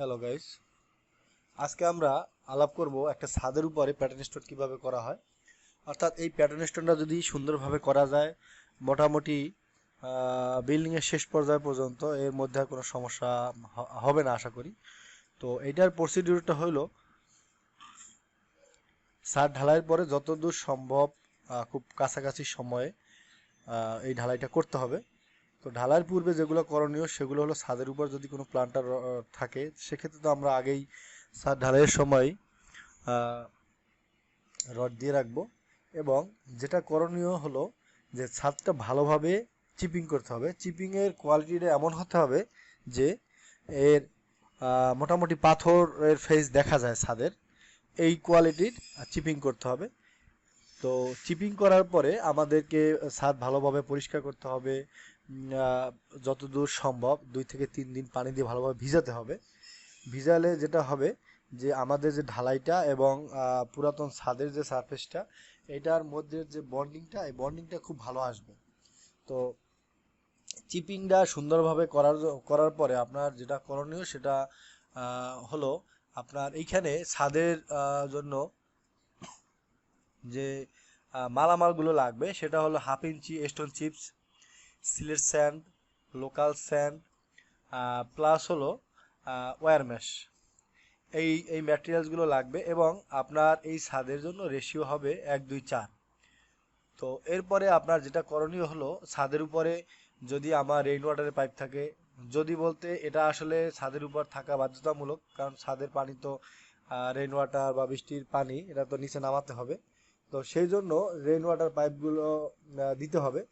Hello guys আজকে আমরা আলাপ করব একটা ছাদের উপরে প্যাটার্ন স্টোন কীভাবে করা হয়। অর্থাৎ এই প্যাটার্ন স্টোনটা যদি সুন্দরভাবে করা যায়, মোটামুটি বিল্ডিংয়ের শেষ পর্যায় পর্যন্ত এর মধ্যে আর কোনো সমস্যা হবে না, আশা করি। তো এইটার প্রসিডিউরটা হলো ছাদ ঢালাইয়ের পরে যতদূর সম্ভব খুব কাছাকাছি সময়ে এই ঢালাইটা করতে হবে। তো ঢালাইয়ের পূর্বে যেগুলো করণীয়, সেগুলো হলো ছাদের উপর যদি কোনো প্লান্টার থাকে, সেক্ষেত্রে তো আমরা আগেই ছাদ ঢালাইয়ের সময় রড দিয়ে রাখব এবং যেটা করণীয় হলো যে ছাদটা ভালোভাবে চিপিং করতে হবে। চিপিংয়ের কোয়ালিটিটা এমন হতে হবে যে এর মোটামুটি পাথরের ফেস দেখা যায় ছাদের, এই কোয়ালিটির চিপিং করতে হবে। তো চিপিং করার পরে আমাদেরকে ছাদ ভালোভাবে পরিষ্কার করতে হবে যতদূর সম্ভব দুই থেকে তিন দিন পানি দিয়ে ভালোভাবে ভিজাতে হবে। ভিজালে যেটা হবে যে আমাদের যে ঢালাইটা এবং পুরাতন ছাদের যে সারফেসটা এটার মধ্যে যে বন্ডিংটা এই বন্ডিংটা খুব ভালো আসবে। তো চিপিংটা সুন্দরভাবে করার করার পরে আপনার যেটা করণীয় সেটা হলো আপনার এইখানে ছাদের জন্য যে মালামালগুলো লাগবে সেটা হলো half inch stone chips Sylhet sand, local sand plus হলো ওয়্যার ম্যাশ এই এই ম্যাটেরিয়ালসগুলো লাগবে এবং আপনার এই ছাদের জন্য রেশিও হবে এক, দুই, চার। তো এরপরে আপনার যেটা করণীয় হলো, ছাদের উপরে যদি আমার রেইন ওয়াটারের পাইপ থাকে, যদি বলতে এটা আসলে ছাদের উপর থাকা বাধ্যতামূলক, কারণ ছাদের পানি তো রেইন ওয়াটার বা বৃষ্টির পানি, এটা তো নিচে নামাতে হবে। তো সেই জন্য রেইন ওয়াটার পাইপগুলো দিতে হবে।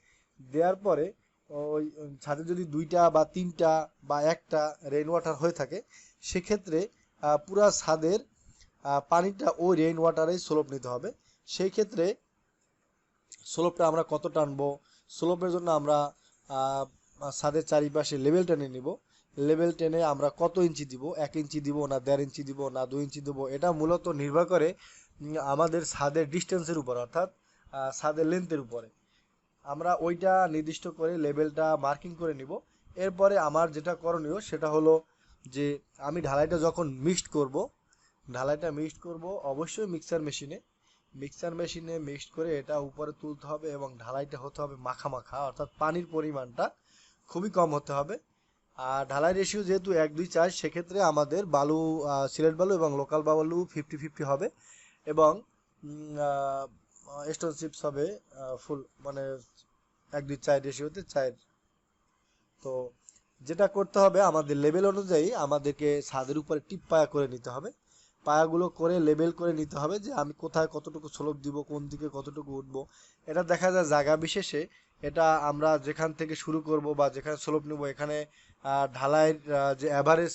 দেওয়ার পরে ওই ছাদে যদি দুইটা বা তিনটা বা একটা রেইন ওয়াটার হয়ে থাকে, সেক্ষেত্রে পুরা ছাদের পানিটা ওই রেইন ওয়াটারেই স্লোপ নিতে হবে। সেই ক্ষেত্রে স্লোপটা আমরা কত টানবো? স্লোপের জন্য আমরা ছাদের চারিপাশে লেভেল টেনে নিব। লেভেল টেনে আমরা কত ইঞ্চি দিব? এক ইঞ্চি দিব না দেড় ইঞ্চি দিব না দুই ইঞ্চি দিব? এটা মূলত নির্ভর করে আমাদের ছাদের ডিস্টেন্সের উপর অর্থাৎ ছাদের লেন্থের উপরে। আমরা ওইটা নির্দিষ্ট করে লেভেলটা মার্কিং করে নিব। এরপরে আমার যেটা করণীয় সেটা হলো যে আমি ঢালাইটা যখন মিক্সড করব, ঢালাইটা মিক্সড করব অবশ্যই মিক্সার মেশিনে। মিক্সার মেশিনে মিক্সড করে এটা উপরে তুলতে হবে এবং ঢালাইটা হতে হবে মাখা মাখা অর্থাৎ পানির পরিমাণটা খুবই কম হতে হবে। আর ঢালাই রেশিও যেহেতু এক দুই চার, সেক্ষেত্রে আমাদের বালু সিলেট বালু এবং লোকাল বালু ফিফটি ফিফটি হবে। এবং স্টোন চিপস হবে ফুল মানে এক দুই চার রেশিওতে চার তো যেটা করতে হবে, আমাদের লেভেল অনুযায়ী আমাদেরকে ছাদের উপরে টিপ পায়া করে নিতে হবে। পায়াগুলো করে লেবেল করে নিতে হবে যে আমি কোথায় কতটুকু স্লোপ দিব, কোন দিকে কতটুকু উঠবো। এটা দেখা যায় জায়গা বিশেষে, এটা আমরা যেখান থেকে শুরু করব বা যেখানে স্লোপ নেব, এখানে ঢালাইয়ের যে অ্যাভারেজ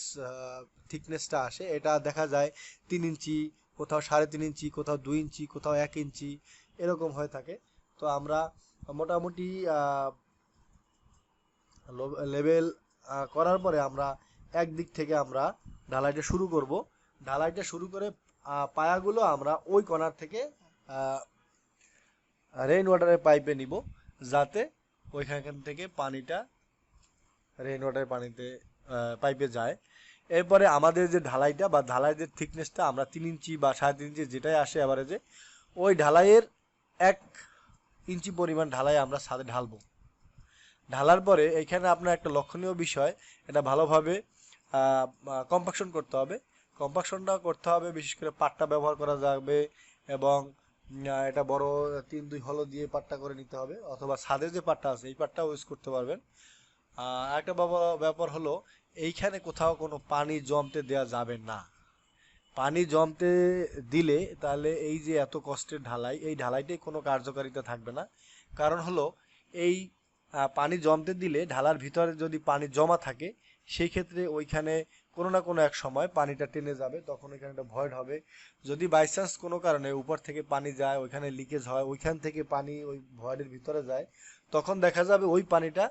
থিকনেসটা আসে, এটা দেখা যায় তিন ইঞ্চি, কোথাও সাড়ে তিন ইঞ্চি, কোথাও দুই ইঞ্চি, কোথাও এক ইঞ্চি। এরকম হয়ে থাকে। তো আমরা মোটামুটি লেভেল করার পরে আমরা একদিক থেকে আমরা ঢালাইটা শুরু করব। ঢালাইটা শুরু করে পায়াগুলো আমরা ওই কর্নার থেকে রেইন ওয়াটারের পাইপে নিব, যাতে ওইখান থেকে পানিটা রেইন ওয়াটারের পানিতে পাইপে যায়। এরপরে আমাদের যে ঢালাইটা বা ঢালাইয়ের থিকনেসটা আমরা তিন ইঞ্চি বা সাড়ে তিন ইঞ্চি যেটাই আসে এভারেজে ওই ঢালাইয়ের এক ইঞ্চি পরিমাণ ঢালাই আমরা ছাদে ঢালবো। ঢালার পরে এখানে আপনার একটা লক্ষণীয় বিষয়, এটা ভালোভাবে কম্পাকশন করতে হবে। কম্পাকশনটা করতে হবে, বিশেষ করে পাট্টা ব্যবহার করা যাবে এবং এটা বড় তিন দুই হলো দিয়ে পাট্টা করে নিতে হবে অথবা ছাদের যে পাট্টা আছে, এই পাট্টাও ইউজ করতে পারবেন। একটা ব্যাপার- হলো, এইখানে কোথাও কোনো পানি জমতে দেওয়া যাবে না। পানি জমতে দিলে তাহলে এই যে এত কষ্টের ঢালাই, এই ঢালাইটাই কোনো কার্যকারিতা থাকবে না। কারণ হলো, এই পানি জমতে দিলে ঢালার ভিতরে যদি পানি জমা থাকে, সেই ক্ষেত্রে ওইখানে কোনো না কোনো এক সময় পানিটা টেনে যাবে, তখন ওইখানে একটা ভয়েড হবে। যদি বাই চান্স কোনো কারণে উপর থেকে পানি যায়, ওইখানে লিকেজ হয়, ওইখান থেকে পানি ওই ভয়েডের ভিতরে যায়, তখন দেখা যাবে ওই পানিটা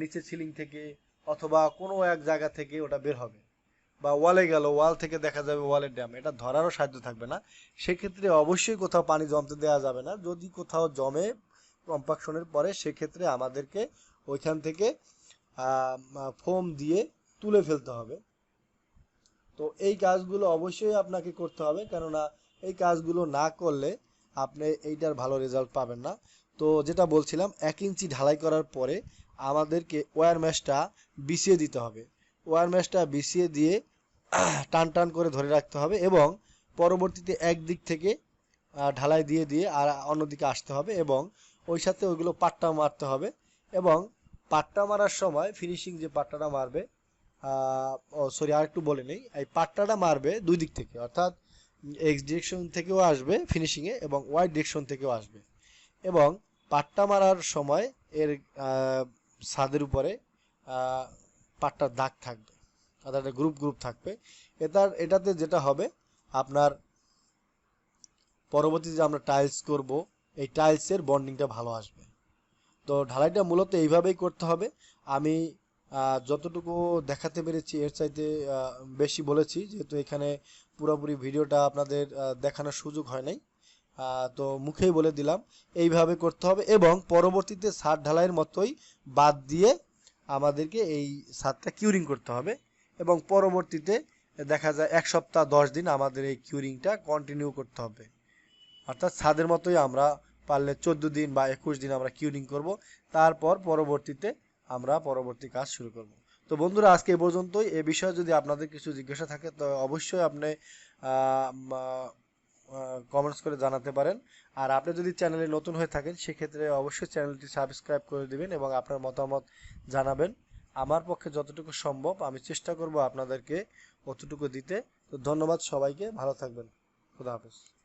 নিচে সিলিং থেকে অথবা কোনো এক জায়গা থেকে ওটা বের হবে। বা ওয়ালে গেল, ওয়াল থেকে দেখা যাবে ওয়ালের ড্যাম। এটা ধরারও সাহায্য থাকবে না। সেক্ষেত্রে অবশ্যই কোথাও পানি জমতে দেওয়া যাবে না। যদি কোথাও জমে কম্পাকশনের পরে, সেক্ষেত্রে আমাদেরকে ওইখান থেকে ফোম দিয়ে তুলে ফেলতে হবে। তো এই কাজগুলো অবশ্যই আপনাকে করতে হবে। কেননা এই কাজগুলো না করলে আপনি এইটার ভালো রেজাল্ট পাবেন না। তো যেটা বলছিলাম, এক ইঞ্চি ঢালাই করার পরে আমাদেরকে ওয়্যার ম্যাশটা বিছিয়ে দিতে হবে। ওয়্যার ম্যাশটা বিছিয়ে দিয়ে টান টান করে ধরে রাখতে হবে এবং পরবর্তীতে একদিক থেকে ঢালাই দিয়ে দিয়ে আর অন্যদিকে আসতে হবে এবং ওই সাথে ওইগুলো পাট্টা মারতে হবে এবং পাট্টা মারার সময় ফিনিশিং যে পাট্টাটা মারবে ও সরি আর একটু বলে নেই, এই পাট্টাটা মারবে দুই দিক থেকে, অর্থাৎ এক্স ডিরেকশন থেকেও আসবে ফিনিশিংয়ে এবং ওয়াই ডিরেকশন থেকেও আসবে এবং পাট্টা মারার সময় এর ছাদের উপরে পাট্টার দাগ থাকবে। অর্থাৎ একটা গ্রুপ গ্রুপ থাকবে। এটার, এটাতে যেটা হবে, আপনার পরবর্তীতে যে আমরা টাইলস করব, এই টাইলসের বন্ডিংটা ভালো আসবে। তো ঢালাইটা মূলত এইভাবেই করতে হবে। আমি যতটুকু দেখাতে পেরেছি, এর চাইতে বেশি বলেছি, যেহেতু এখানে পুরোপুরি ভিডিওটা আপনাদের দেখানোর সুযোগ হয় নাই। তো মুখেই বলে দিলাম, এইভাবে করতে হবে এবং পরবর্তীতে ছাদ ঢালাইয়ের মতোই বাদ দিয়ে আমাদেরকে এই ছাদটা কিউরিং করতে হবে। এবং পরবর্তীতে দেখা যায় এক সপ্তাহ, দশ দিন আমাদের এই কিউরিংটা কন্টিনিউ করতে হবে। অর্থাৎ ছাদের মতোই আমরা পারলে চোদ্দ দিন বা একুশ দিন আমরা কিউরিং করব। তারপর পরবর্তীতে আমরা পরবর্তী কাজ শুরু করব। তো বন্ধুরা, আজকে এই পর্যন্তই। এ বিষয়ে যদি আপনাদের কিছু জিজ্ঞাসা থাকে, তো অবশ্যই আপনি কমেন্টস করে জানাতে পারেন। আর আপনি যদি চ্যানেলে নতুন হয়ে থাকেন, সেক্ষেত্রে অবশ্যই চ্যানেলটি সাবস্ক্রাইব করে দিবেন এবং আপনার মতামত জানাবেন। আমার পক্ষে যতটুকু সম্ভব, আমি চেষ্টা করব আপনাদেরকে অতটুকু দিতে। তো ধন্যবাদ সবাইকে, ভালো থাকবেন। খুদা হাফেজ।